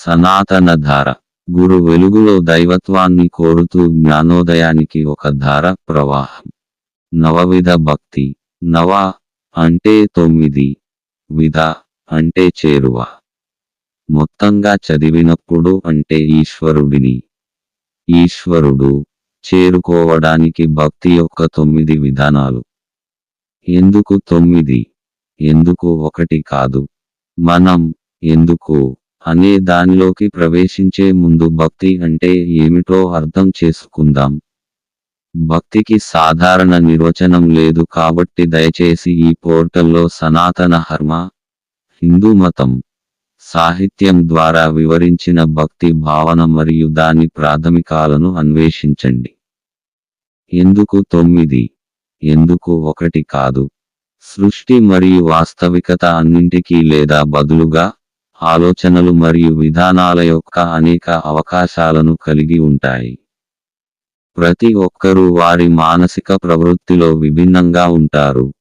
సనాతన ధార గురు వెలుగులో దైవత్వాన్ని కోరుతూ జ్ఞానోదయానికి ఒక ధార ప్రవాహం. నవవిధ భక్తి. నవ అంటే తొమ్మిది. విధ అంటే చేరువ. మొత్తంగా చదివినప్పుడు అంటే ఈశ్వరుడిని. ఈశ్వరుడు చేరుకోవడానికి భక్తి యొక్క తొమ్మిది విధానాలు. ఎందుకు తొమ్మిది? ఎందుకు ఒకటి కాదు? మనం ఎందుకు అనే దానిలోకి ప్రవేశించే ముందు భక్తి అంటే ఏమిటో అర్థం చేసుకుందాం. భక్తికి సాధారణ నిర్వచనం లేదు కాబట్టి దయచేసి ఈ పోర్టల్లో సనాతన హర్మ హిందూ మతం సాహిత్యం ద్వారా వివరించిన భక్తి భావన మరియు దాని ప్రాథమికాలను అన్వేషించండి. ఎందుకు తొమ్మిది? ఎందుకు ఒకటి కాదు? సృష్టి మరియు వాస్తవికత అన్నింటికీ లేదా బదులుగా ఆలోచనలు మరియు విధానాల యొక్క అనేక అవకాశాలను కలిగి ఉంటాయి. ప్రతి ఒక్కరూ వారి మానసిక ప్రవృత్తిలో విభిన్నంగా ఉంటారు.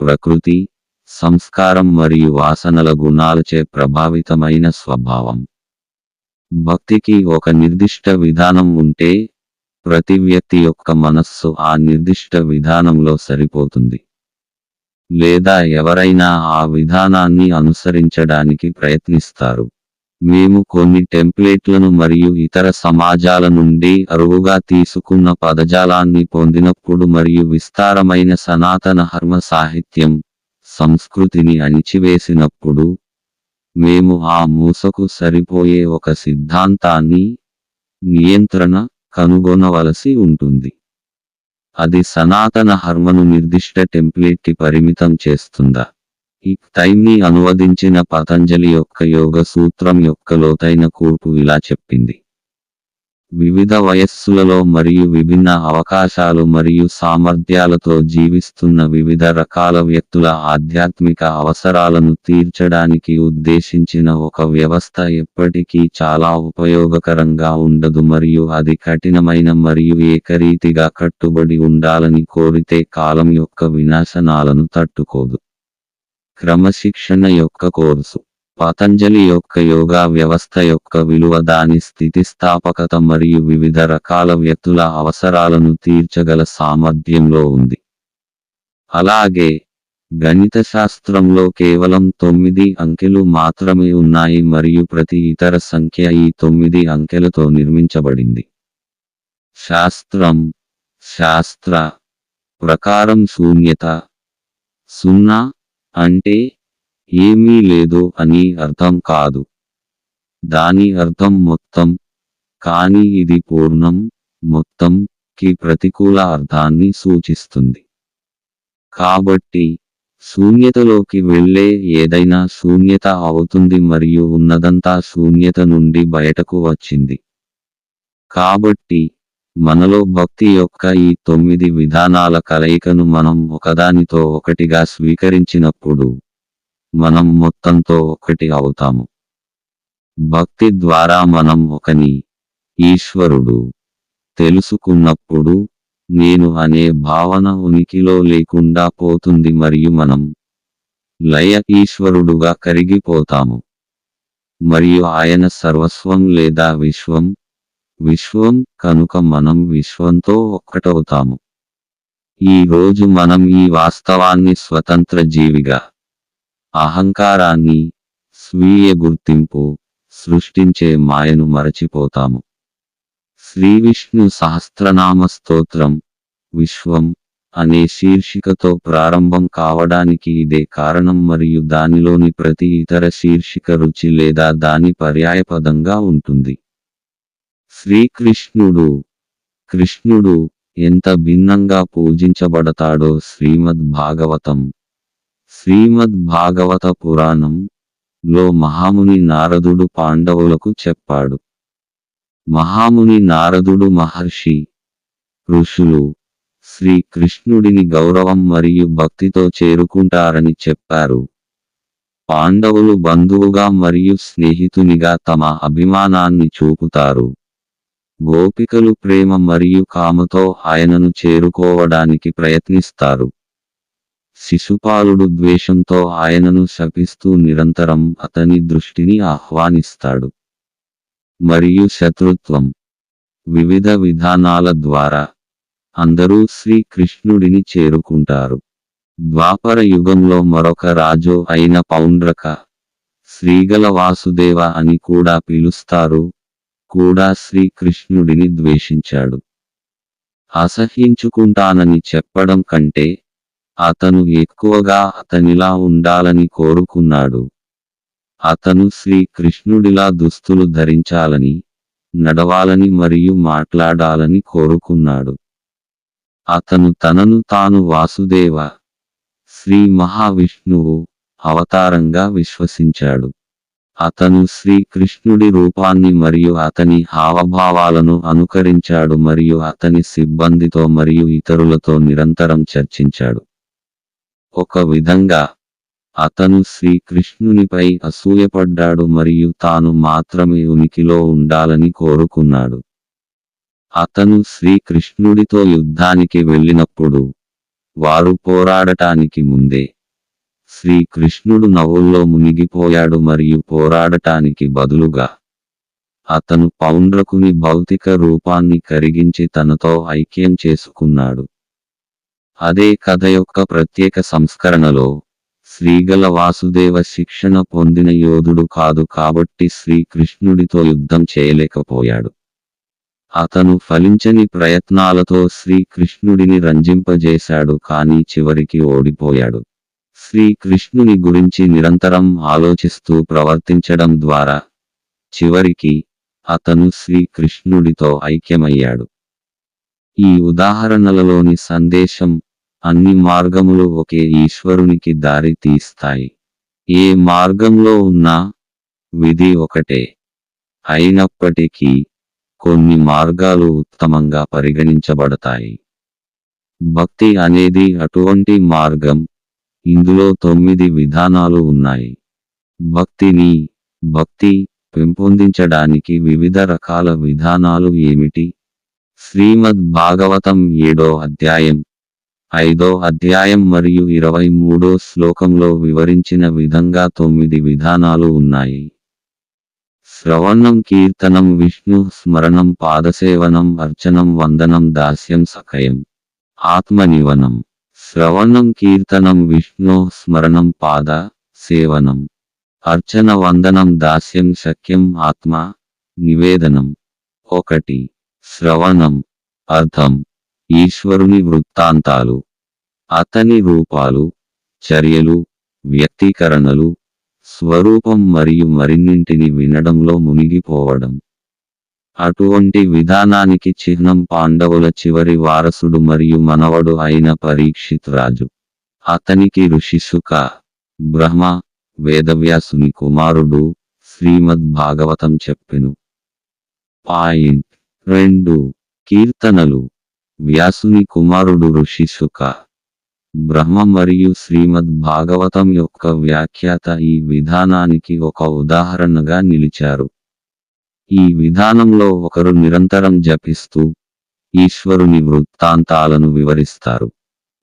ప్రకృతి సంస్కారం మరియు వాసనల గుణాలచే ప్రభావితమైన స్వభావం. భక్తికి ఒక నిర్దిష్ట విధానం ఉంటే ప్రతి వ్యక్తి యొక్క మనస్సు ఆ నిర్దిష్ట విధానంలో సరిపోతుంది. లేదా ఎవరైనా ఆ విధానాన్ని అనుసరించడానికి ప్రయత్నిస్తారు. మేము కొన్ని టెంప్లేట్లను మరియు ఇతర సమాజాల నుండి అరువుగా తీసుకున్న పదజాలాన్ని పొందినప్పుడు మరియు విస్తారమైన సనాతన హర్మ సాహిత్యం సంస్కృతిని అణిచివేసినప్పుడు మేము ఆ మూసకు సరిపోయే ఒక సిద్ధాంతాన్ని నియంత్రణ కనుగొనవలసి ఉంటుంది. అది సనాతన హర్మను నిర్దిష్ట టెంప్లేట్కి పరిమితం చేస్తుందా? ఈ టైంని అనువదించిన పతంజలి యొక్క యోగ సూత్రం యొక్క లోతైన కూర్పు ఇలా చెప్పింది. వివిధ వయస్సులలో మరియు విభిన్న అవకాశాలు మరియు సామర్థ్యాలతో జీవిస్తున్న వివిధ రకాల వ్యక్తుల ఆధ్యాత్మిక అవసరాలను తీర్చడానికి ఉద్దేశించిన ఒక వ్యవస్థ ఎప్పటికీ చాలా ఉపయోగకరంగా ఉండదు మరియు అది కఠినమైన మరియు ఏకరీతిగా కట్టుబడి ఉండాలని కోరితే కాలం యొక్క వినాశనాలను తట్టుకోదు. క్రమశిక్షణ యొక్క కోర్సు పతంజలి యొక్క యోగా వ్యవస్థ యొక్క విలువ దాని స్థితిస్థాపకత మరియు వివిధ రకాల వ్యక్తుల అవసరాలను తీర్చగల సామర్థ్యంలో ఉంది. అలాగే గణిత శాస్త్రంలో కేవలం తొమ్మిది అంకెలు మాత్రమే ఉన్నాయి మరియు ప్రతి ఇతర సంఖ్య ఈ తొమ్మిది అంకెలతో నిర్మించబడింది. శాస్త్రం శాస్త్ర ప్రకారం శూన్యత సున్నా అంటే ఏమీ లేదు అని అర్థం కాదు. దాని అర్థం మొత్తం కానీ ఇది పూర్ణం మొత్తం కి ప్రతికూల అర్థాన్ని సూచిస్తుంది. కాబట్టి శూన్యతలోకి వెళ్ళే ఏదైనా శూన్యత అవుతుంది మరియు ఉన్నదంతా శూన్యత నుండి బయటకు వచ్చింది. కాబట్టి మనలో భక్తి యొక్క ఈ తొమ్మిది విధానాల కలయికను మనం ఒకదానితో ఒకటిగా స్వీకరించినప్పుడు మనం మొత్తంతో ఒకటి అవుతాము. భక్తి ద్వారా మనం ఒకని ఈశ్వరుడు తెలుసుకున్నప్పుడు నేను అనే భావన ఉనికిలో లేకుండా పోతుంది మరియు మనం లయ ఈశ్వరుడుగా కరిగిపోతాము. మరియు ఆయన సర్వస్వం లేదా విశ్వం విశ్వం కనుక మనం విశ్వంతో ఒక్కటవుతాము. ఈ రోజు మనం ఈ వాస్తవాన్ని స్వతంత్ర జీవిగా అహంకారాన్ని స్వీయ గుర్తింపు సృష్టించే మాయను మరచిపోతాము. శ్రీ విష్ణు సహస్రనామ స్తోత్రం విశ్వం అనే శీర్షికతో ప్రారంభం కావడానికి ఇదే కారణం మరియు దానిలోని ప్రతి ఇతర శీర్షిక రుచి లేదా దాని పర్యాయపదంగా ఉంటుంది. శ్రీకృష్ణుడు కృష్ణుడు ఎంత భిన్నంగా పూజించబడతాడో శ్రీమద్ భాగవతం శ్రీమద్ భాగవత పురాణం లో మహాముని నారదుడు పాండవులకు చెప్పాడు. మహాముని నారదుడు మహర్షి ఋషులు శ్రీ కృష్ణుడిని గౌరవం మరియు భక్తితో చేరుకుంటారని చెప్పారు. పాండవులు బంధువుగా మరియు స్నేహితునిగా తమ అభిమానాన్ని చూపుతారు. గోపికలు ప్రేమ మరియు కామతో ఆయనను చేరుకోవడానికి ప్రయత్నిస్తారు. శిశుపాలుడు ద్వేషంతో ఆయనను శపిస్తూ నిరంతరం అతని దృష్టిని ఆహ్వానిస్తాడు. మరియు శత్రుత్వం. వివిధ విధానాల ద్వారా అందరూ శ్రీకృష్ణుడిని చేరుకుంటారు. ద్వాపర యుగంలో మరొక రాజు అయిన పౌండ్రక శ్రీగల వాసుదేవ అని కూడా పిలుస్తారు కూడా శ్రీకృష్ణుడిని ద్వేషించాడు. అసహ్యించుకుంటానని చెప్పడం కంటే అతను ఎక్కువగా అతనిలా ఉండాలని కోరుకున్నాడు. అతను శ్రీకృష్ణుడిలా దుస్తులు ధరించాలని నడవాలని మరియు మాట్లాడాలని కోరుకున్నాడు. అతను తనను తాను వాసుదేవ శ్రీ మహావిష్ణువు అవతారంగా విశ్వసించాడు. అతను శ్రీకృష్ణుడి రూపాన్ని మరియు అతని హావభావాలను అనుకరించాడు మరియు అతని సిబ్బందితో మరియు ఇతరులతో నిరంతరం చర్చించాడు. ఒక విధంగా అతను శ్రీకృష్ణునిపై అసూయపడ్డాడు మరియు తాను మాత్రమే ఉనికిలో ఉండాలని కోరుకున్నాడు. అతను శ్రీకృష్ణుడితో యుద్ధానికి వెళ్ళినప్పుడు వారు పోరాడటానికి ముందే శ్రీకృష్ణుడు నవ్వుల్లో మునిగిపోయాడు మరియు పోరాడటానికి బదులుగా అతను పౌండ్రకుని భౌతిక రూపాన్ని కరిగించి తనతో ఐక్యం చేసుకున్నాడు. అదే కథ యొక్క ప్రత్యేక సంస్కరణలో శ్రీగల వాసుదేవ శిక్షణ పొందిన యోధుడు కాదు కాబట్టి శ్రీకృష్ణుడితో యుద్ధం చేయలేకపోయాడు. అతను ఫలించని ప్రయత్నాలతో శ్రీకృష్ణుడిని రంజింపజేశాడు కానీ చివరికి ఓడిపోయాడు. శ్రీకృష్ణుని గురించి నిరంతరం ఆలోచిస్తూ ప్రవర్తించడం ద్వారా చివరికి అతను శ్రీకృష్ణుడితో ఐక్యమయ్యాడు. ఈ ఉదాహరణలలోని సందేశం అన్ని మార్గములు ఒకే ఈశ్వరునికి దారి తీస్తాయి. ఏ మార్గంలో ఉన్నా విధి ఒకటే. అయినప్పటికీ కొన్ని మార్గాలు ఉత్తమంగా పరిగణించబడతాయి. భక్తి అనేది అటువంటి మార్గం. ఇందులో తొమ్మిది విధానాలు ఉన్నాయి. భక్తిని భక్తి పెంపొందించడానికి వివిధ రకాల విధానాలు ఏమిటి? శ్రీమద్ భాగవతం ఏడో అధ్యాయం. ఐదో అధ్యాయం మరియు ఇరవై మూడో శ్లోకంలో వివరించిన విధంగా తొమ్మిది విధానాలు ఉన్నాయి. శ్రవణం కీర్తనం విష్ణు స్మరణం పాదసేవనం అర్చనం వందనం దాస్యం సఖయం. ఆత్మనివనం. శ్రవణం కీర్తనం విష్ణు స్మరణం పాద సేవనం. అర్చన వందనం దాస్యం శక్యం ఆత్మ నివేదనం. ఒకటి. శ్రవణం అర్థం ఈశ్వరుని వృత్తాంతాలు అతని రూపాలు చర్యలు వ్యక్తీకరణలు స్వరూపం మరియు మరిన్నింటిని వినడంలో మునిగిపోవడం. అటువంటి విధానానికి చిహ్నం పాండవుల చివరి వారసుడు మరియు మనవడు అయిన పరీక్షిత్ రాజు. అతనికి ఋషిసుక బ్రహ్మ వేదవ్యాసుని కుమారుడు శ్రీమద్ భాగవతం చెప్పెను. పాయింట్. రెండు కీర్తనలు. వ్యాసుని కుమారుడు ఋషిసుక బ్రహ్మ మరియు శ్రీమద్ భాగవతం యొక్క వ్యాఖ్యాత ఈ విధానానికి ఒక ఉదాహరణగా నిలిచారు. ఈ విధానంలో ఒకరు నిరంతరం జపిస్తూ ఈశ్వరుని వృత్తాంతాలను వివరిస్తారు.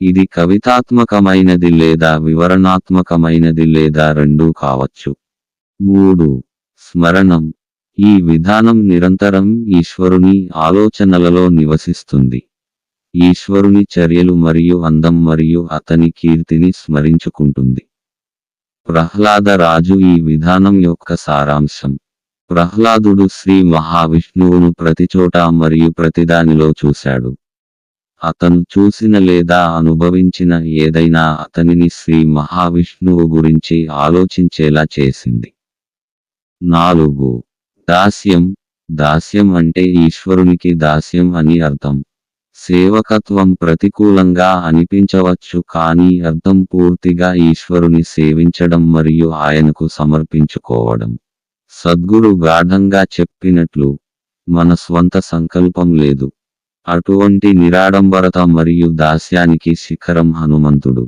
ఇది కవితాత్మకమైనది లేదా వివరణాత్మకమైనది లేదా రెండూ కావచ్చు. మూడు స్మరణం. ఈ విధానం నిరంతరం ఈశ్వరుని ఆలోచనలలో నివసిస్తుంది. ఈశ్వరుని చర్యలు మరియు అందం మరియు అతని కీర్తిని స్మరించుకుంటుంది. ప్రహ్లాద రాజు ఈ విధానం యొక్క సారాంశం. ప్రహ్లాదుడు శ్రీ మహావిష్ణువును ప్రతిచోటా మరియు ప్రతిదానిలో చూశాడు. అతను చూసిన లేదా అనుభవించిన ఏదైనా అతనిని శ్రీ మహావిష్ణువు గురించి ఆలోచించేలా చేసింది. నాలుగు దాస్యం. దాస్యం అంటే ఈశ్వరునికి దాస్యం అని అర్థం. సేవకత్వం ప్రతికూలంగా అనిపించవచ్చు కానీ అర్థం పూర్తిగా ఈశ్వరుని సేవించడం మరియు ఆయనకు సమర్పించుకోవడం. సద్గురు గాఢంగా చెప్పినట్లు మన స్వంత సంకల్పం లేదు. అటువంటి నిరాడంబరత మరియు దాస్యానికి శిఖరం హనుమంతుడు.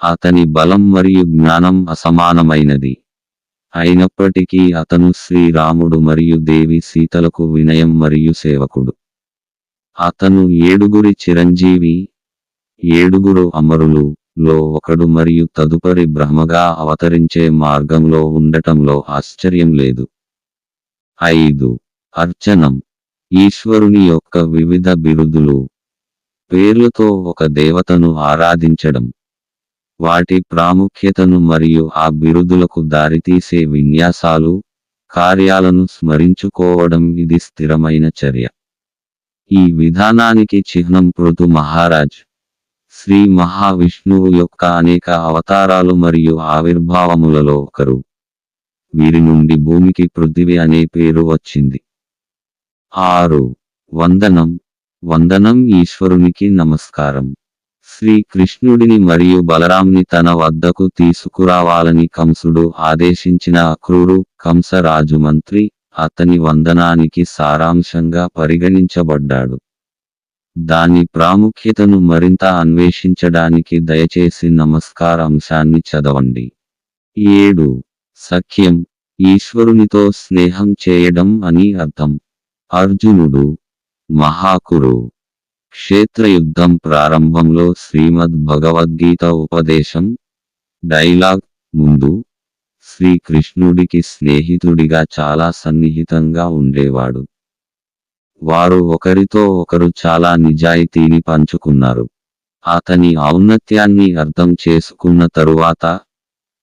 అతని బలం మరియు జ్ఞానం అసమానమైనది. అయినప్పటికీ అతను శ్రీరాముడు మరియు దేవి సీతలకు వినయం మరియు సేవకుడు. అతను ఏడుగురి చిరంజీవి ఏడుగురు అమరులు లో ఒకడు మరియు తదుపరి బ్రహ్మగా అవతరించే మార్గంలో ఉండటంలో ఆశ్చర్యం లేదు. ఐదు. అర్చనం. ఈశ్వరుని యొక్క వివిధ బిరుదులు పేర్లతో ఒక దేవతను ఆరాధించడం. వాటి ప్రాముఖ్యతను మరియు ఆ బిరుదులకు దారితీసే విన్యాసాలు కార్యాలను స్మరించుకోవడం ఇది స్థిరమైన చర్య. ఈ విధానానికి చిహ్నం పృథు మహారాజ్. శ్రీ మహావిష్ణువు యొక్క అనేక అవతారాలు మరియు ఆవిర్భావములలో ఒకరు. వీరి నుండి భూమికి పృథివి అనే పేరు వచ్చింది. ఆరు. వందనం. వందనం ఈశ్వరునికి నమస్కారం. శ్రీ కృష్ణుడిని మరియు బలరాంని తన వద్దకు తీసుకురావాలని కంసుడు ఆదేశించిన అక్రూరు కంస రాజుమంత్రి అతని వందనానికి సారాంశంగా పరిగణించబడ్డాడు. దాని ప్రాముఖ్యతను మరింత అన్వేషించడానికి దయచేసి నమస్కార అంశాన్ని చదవండి. ఏడు. సఖ్యం. ఈశ్వరునితో స్నేహం చేయడం అని అర్థం. అర్జునుడు మహాకురు. క్షేత్రయుద్ధం ప్రారంభంలో శ్రీమద్ భగవద్గీత ఉపదేశం డైలాగ్ ముందు శ్రీకృష్ణుడికి స్నేహితుడిగా చాలా సన్నిహితంగా ఉండేవాడు. వారు ఒకరితో ఒకరు చాలా నిజాయితీని పంచుకున్నారు. అతని ఔన్నత్యాన్ని అర్థం చేసుకున్న తరువాత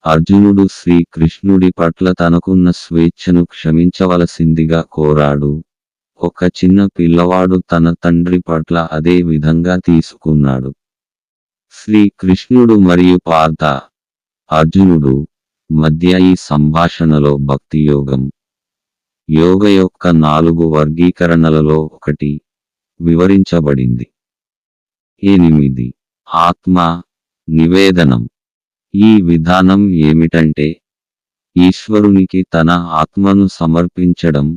అర్జునుడు శ్రీకృష్ణుడి పట్ల తనకున్న స్వేచ్ఛను క్షమించవలసిందిగా కోరాడు. ఒక చిన్న పిల్లవాడు తన తండ్రి పట్ల అదే విధంగా తీసుకున్నాడు. శ్రీకృష్ణుడు మరియు పార్థ అర్జునుడు మధ్య ఈ సంభాషణలో భక్తి యోగం. యోగ యొక్క నాలుగు వర్గీకరణలలో ఒకటి వివరించబడింది. ఎనిమిది. ఆత్మ నివేదనం. ఈ విధానం ఏమిటంటే ఈశ్వరునికి తన ఆత్మను సమర్పించడం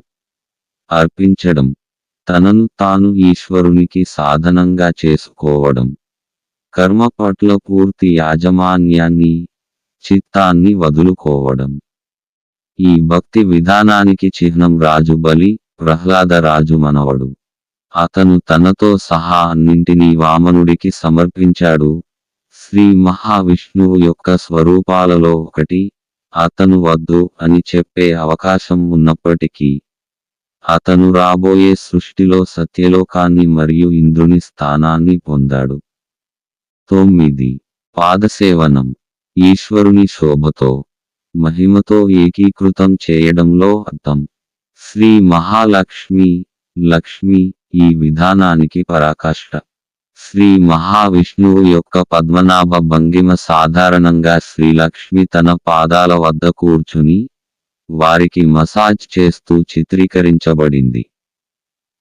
అర్పించడం తనను తాను ఈశ్వరునికి సాధనంగా చేసుకోవడం. కర్మ పట్ల పూర్తి యాజమాన్యాన్ని చిత్తాన్ని వదులుకోవడం. ఈ భక్తి విధానానికి చిహ్నం రాజు బలి ప్రహ్లాద రాజు మనవడు. అతను తనతో సహా అన్నింటినీ వామనుడికి సమర్పించాడు. శ్రీ మహావిష్ణువు యొక్క స్వరూపాలలో ఒకటి అతను వద్దు అని చెప్పే అవకాశం ఉన్నప్పటికీ అతను రాబోయే సృష్టిలో సత్యలోకాన్ని మరియు ఇంద్రుని స్థానాన్ని పొందాడు. తొమ్మిది. పాదసేవనం. ఈశ్వరుని శోభతో మహిమతో ఏకీకృతం చేయడంలో అర్థం. శ్రీ మహాలక్ష్మి లక్ష్మి ఈ విధానానికి పరాకాష్ట. శ్రీ మహావిష్ణువు యొక్క పద్మనాభ భంగిమ సాధారణంగా శ్రీలక్ష్మి తన పాదాల వద్ద కూర్చుని వారికి మసాజ్ చేస్తూ చిత్రీకరించబడింది.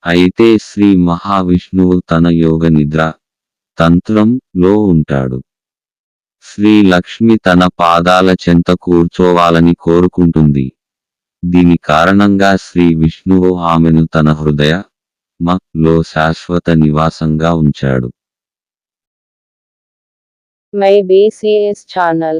అయితే శ్రీ మహావిష్ణువు తన యోగ నిద్ర తంత్రం లో ఉంటాడు. శ్రీ లక్ష్మి తన పాదాల చెంత కూర్చోవాలని కోరుకుంటుంది. దీని కారణంగా శ్రీ విష్ణువు ఆమెను తన హృదయ మ లో శాశ్వత నివాసంగా ఉంచాడు. My BCs channel